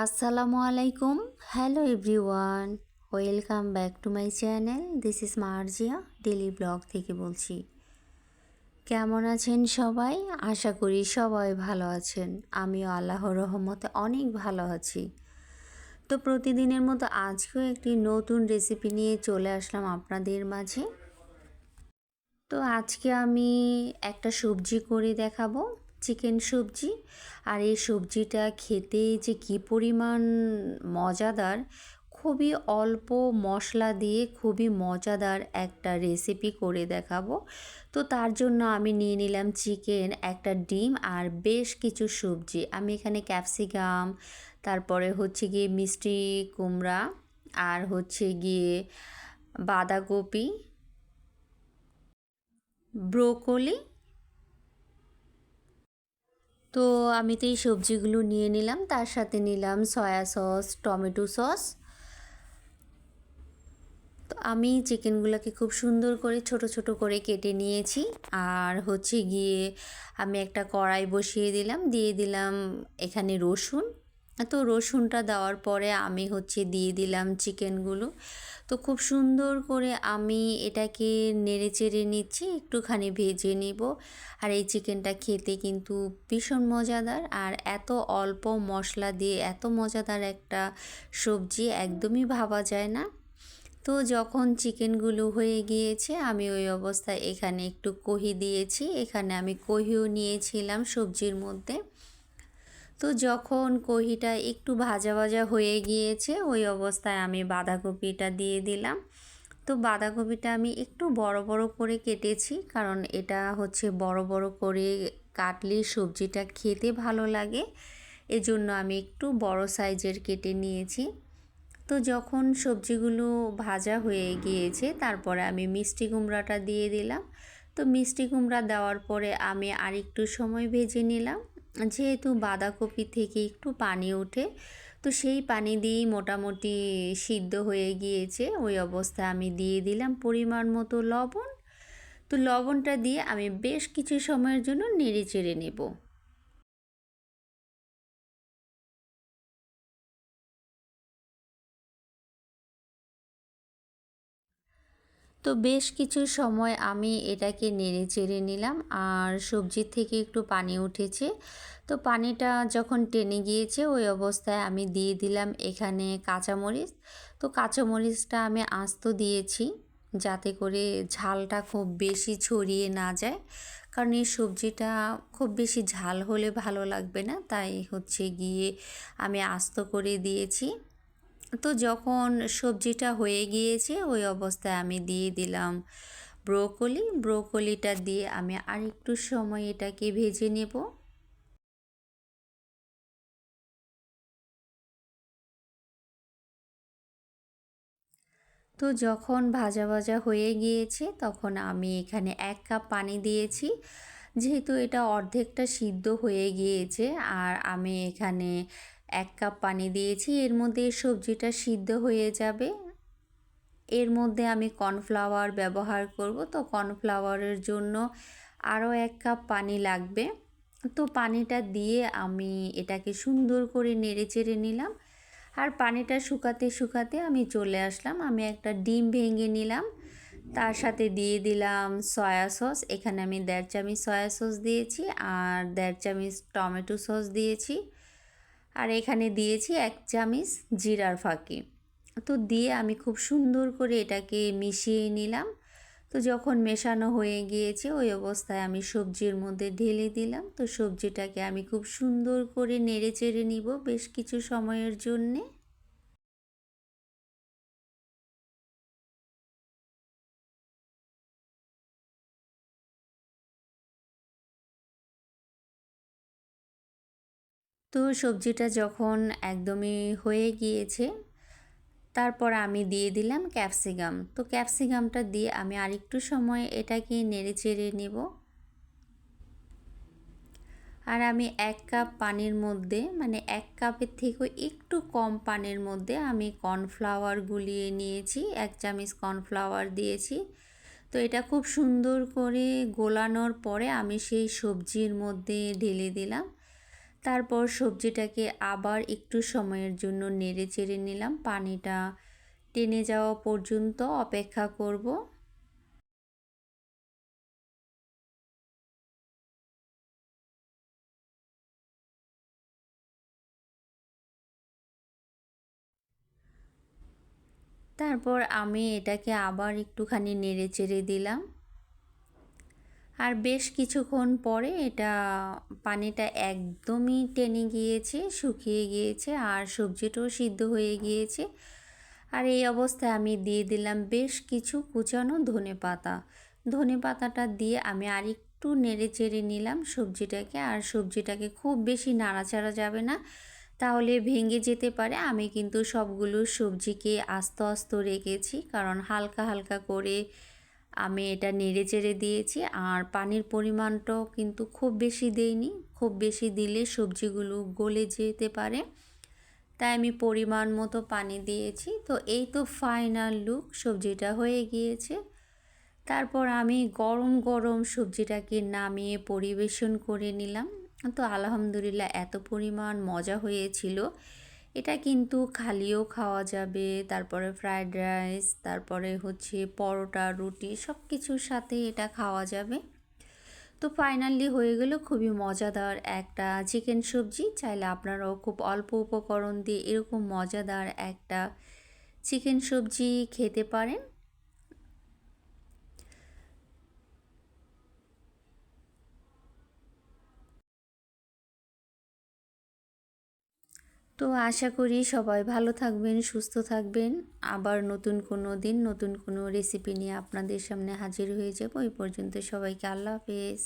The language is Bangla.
আসসালামু আলাইকুম। Hello everyone welcome back to my channel this is Marzia daily blog থেকে বলছি। কেমন আছেন সবাই? আশা করি সবাই ভালো আছেন। আমিও আল্লাহ রহমতে অনেক ভালো আছি। তো প্রতিদিনের মতো আজকেও একটি নতুন রেসিপি নিয়ে চলে আসলাম আপনাদের মাঝে। তো আজকে আমি একটা সবজি করে দেখাবো। চিকেন সবজি। আর এই সবজিটা খেতে যে কী পরিমাণ মজাদার, খুবই অল্প মশলা দিয়ে খুবই মজাদার একটা রেসিপি করে দেখাবো। তো তার জন্য আমি নিয়ে নিলাম চিকেন, একটা ডিম আর বেশ কিছু সবজি। আমি এখানে ক্যাপসিকাম, তারপরে হচ্ছে গিয়ে মিষ্টি কুমড়া আর হচ্ছে গিয়ে বাঁধাকপি, ব্রোকলি তো আমি তো এই সবজিগুলো নিয়ে নিলাম, তার সাথে নিলাম সয়া সস, টমেটো সস। তো আমি চিকেনগুলোকে খুব সুন্দর করে ছোট ছোট করে কেটে নিয়েছি, আর হচ্ছে গিয়ে আমি একটা কড়াই বসিয়ে দিলাম, দিয়ে দিলাম এখানে রসুন। তো রসুনটা দেওয়ার পরে আমি হচ্ছে দিয়ে দিলাম চিকেনগুলো। তো খুব সুন্দর করে আমি এটাকে নেড়ে চেড়ে নিচ্ছি, একটুখানি ভেজে নিব। আর এই চিকেনটা খেতে কিন্তু ভীষণ মজাদার। আর এত অল্প মশলা দিয়ে এত মজাদার একটা সবজি একদমই ভাবা যায় না। তো যখন চিকেনগুলো হয়ে গিয়েছে, আমি ওই অবস্থায় এখানে একটু কহি দিয়েছি। এখানে আমি কহিও নিয়েছিলাম সবজির মধ্যে। তো যখন কহিটা একটু ভাজা ভাজা হয়ে গিয়েছে, ওই অবস্থায় আমি বাঁধাকপিটা দিয়ে দিলাম। তো বাঁধাকপিটা আমি একটু বড় বড় করে কেটেছি, কারণ এটা হচ্ছে বড় বড় করে কাটলে সবজিটা খেতে ভালো লাগে। এজন্য আমি একটু বড় সাইজের কেটে নিয়েছি। তো যখন সবজিগুলো ভাজা হয়ে গিয়েছে, তারপরে আমি মিষ্টি কুমড়াটা দিয়ে দিলাম। তো মিষ্টি কুমড়া দেওয়ার পরে আমি আর একটু সময় ভেজে নিলাম। যেহেতু বাঁধাকপি থেকে একটু পানি ওঠে, তো সেই পানি দিয়েই মোটামুটি সিদ্ধ হয়ে গিয়েছে। ওই অবস্থায় আমি দিয়ে দিলাম পরিমাণ মতো লবণ। তো লবণটা দিয়ে আমি বেশ কিছু সময়ের জন্য নেড়ে চেড়ে নেব। তো বেশ কিছু সময় আমি এটাকে নেড়ে চেড়ে নিলাম আর সবজির থেকে একটু পানি উঠেছে। তো পানিটা যখন টেনে গিয়েছে ওই অবস্থায় আমি দিয়ে দিলাম এখানে কাঁচামরিচ। তো কাঁচামরিচটা আমি আস্ত দিয়েছি যাতে করে ঝালটা খুব বেশি ছড়িয়ে না যায়। কারণ এই সবজিটা খুব বেশি ঝাল হলে ভালো লাগবে না। তাই হচ্ছে গিয়ে আমি আস্ত করে দিয়েছি। তো যখন সবজিটা হয়ে গিয়েছে, ওই অবস্থায় আমি দিয়ে দিলাম ব্রোকলি। ব্রোকলিটা দিয়ে আমি আর একটু সময় এটাকে ভেজে নেব। তো যখন ভাজা ভাজা হয়ে গিয়েছে, তখন আমি এখানে এক কাপ পানি দিয়েছি। যেহেতু এটা অর্ধেকটা সিদ্ধ হয়ে গিয়েছে, আর আমি এখানে এক কাপ পানি দিয়েছি, এর মধ্যে সবজিটা সিদ্ধ হয়ে যাবে। এর মধ্যে আমি কর্নফ্লাওয়ার ব্যবহার করব। তো কর্নফ্লাওয়ারের জন্য আরও এক কাপ পানি লাগবে। তো পানিটা দিয়ে আমি এটাকে সুন্দর করে নেড়ে চেড়ে নিলাম। আর পানিটা শুকাতে শুকাতে আমি চলে আসলাম। আমি একটা ডিম ভেঙে নিলাম। তার সাথে দিয়ে দিলাম সয়া সস। এখানে আমি দেড় চামচ সয়া সস দিয়েছি আর দেড় চামচ টমেটো সস দিয়েছি। আর এখানে দিয়েছি এক চামিচ জিরার ফাঁকি। তো দিয়ে আমি খুব সুন্দর করে এটাকে মিশিয়ে নিলাম। তো যখন মেশানো হয়ে গিয়েছে, ওই অবস্থায় আমি সবজির মধ্যে ঢেলে দিলাম। তো সবজিটাকে আমি খুব সুন্দর করে নেড়ে চেড়ে নিব বেশ কিছু সময়ের জন্যে। তো সবজিটা যখন একদমই হয়ে গিয়েছে, তারপর আমি দিয়ে দিলাম ক্যাপসিকাম। তো ক্যাপসিকামটা দিয়ে আমি আরেকটু সময় এটাকে নেড়ে চেড়ে নেব। আর আমি এক কাপ পানির মধ্যে মানে এক কাপের থেকেও একটু কম পানির মধ্যে আমি কর্নফ্লাওয়ার গুলিয়ে নিয়েছি, এক চামচ কর্নফ্লাওয়ার দিয়েছি। তো এটা খুব সুন্দর করে গোলানোর পরে আমি সেই সবজির মধ্যে ঢেলে দিলাম। তারপর সবজিটাকে আবার একটু সময়ের জন্য নেড়ে চেড়ে নিলাম। পানিটা টেনে যাওয়া পর্যন্ত অপেক্ষা করব। তারপর আমি এটাকে আবার একটুখানি নেড়ে চেড়ে দিলাম। আর বেশ কিছুক্ষণ পরে এটা পানিটা একদমই টেনে গিয়েছে, শুকিয়ে গিয়েছে আর সবজিটাও সিদ্ধ হয়ে গিয়েছে। আর এই অবস্থায় আমি দিয়ে দিলাম বেশ কিছু কুচানো ধনে পাতা। ধনে পাতাটা দিয়ে আমি আরেকটু নেড়ে চেড়ে নিলাম সবজিটাকে আর সবজিটাকে খুব বেশি নাড়াচাড়া যাবে না। তাহলে ভেঙে যেতে পারে। আমি কিন্তু সবগুলো সবজিকে আস্ত আস্ত রেখেছি কারণ হালকা হালকা করে আমি এটা নেড়ে চেড়ে দিয়েছি আর পানির পরিমাণটাও কিন্তু খুব বেশি দেইনি, খুব বেশি দিলে সবজিগুলো গলে যেতে পারে। তাই আমি পরিমাণ মতো পানি দিয়েছি। তো এই তো ফাইনাল লুক, সবজিটা হয়ে গিয়েছে। তারপর আমি গরম গরম সবজিটাকে নামিয়ে পরিবেশন করে নিলাম। তো আলহামদুলিল্লাহ এত পরিমাণ মজা হয়েছিল। এটা কিন্তু খালিও খাওয়া যাবে, তারপরে ফ্রায়েড রাইস তারপরে হচ্ছে পরোটা, রুটি সব কিছুর সাথে এটা খাওয়া যাবে। তো ফাইনালি হয়ে গেল খুবই মজাদার একটা চিকেন সবজি, চাইলে আপনারাও খুব অল্প উপকরণ দিয়ে এরকম মজাদার একটা চিকেন সবজি খেতে পারেন। তো আশা করি সবাই ভালো থাকবেন, সুস্থ থাকবেন। আবার নতুন কোনো দিন, নতুন কোনো রেসিপি নিয়ে আপনাদের সামনে হাজির হয়ে যাব। এই পর্যন্ত সবাইকে আল্লাহ হাফেজ।